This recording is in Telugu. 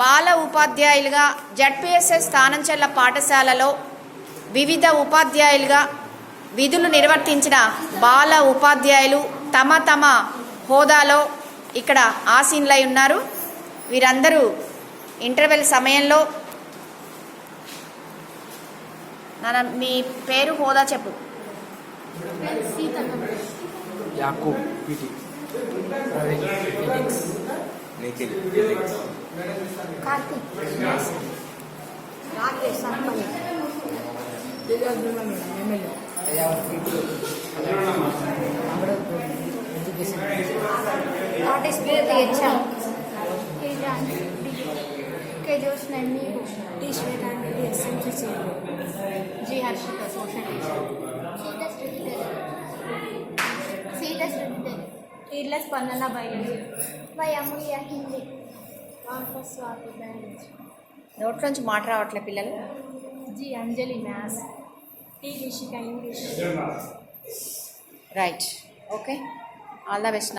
బాల ఉపాధ్యాయులుగా జడ్పిఎస్ఎస్ స్థానంచెల్ల పాఠశాలలో వివిధ ఉపాధ్యాయులుగా విధులు నిర్వర్తించిన బాల ఉపాధ్యాయులు తమ తమ హోదాలో ఇక్కడ ఆసీనులై ఉన్నారు. వీరందరూ ఇంటర్వెల్ సమయంలో నాన్న మీ పేరు హోదా చెప్పు. Yakub PT. Karthik. Rakesh sarpanch MLA participate ఇచ్చాం के जोश नैनी टी श्वेता मेरी एसएम की चेयर जी, Harshita social teacher Sita study टीडलेस Spandana biology Y Amulya, Hindi. Biology నోట్లోంచి మాట రావట్లే పిల్లలు? जी Anjali maths T Rishika English. Right. Okay. All the best.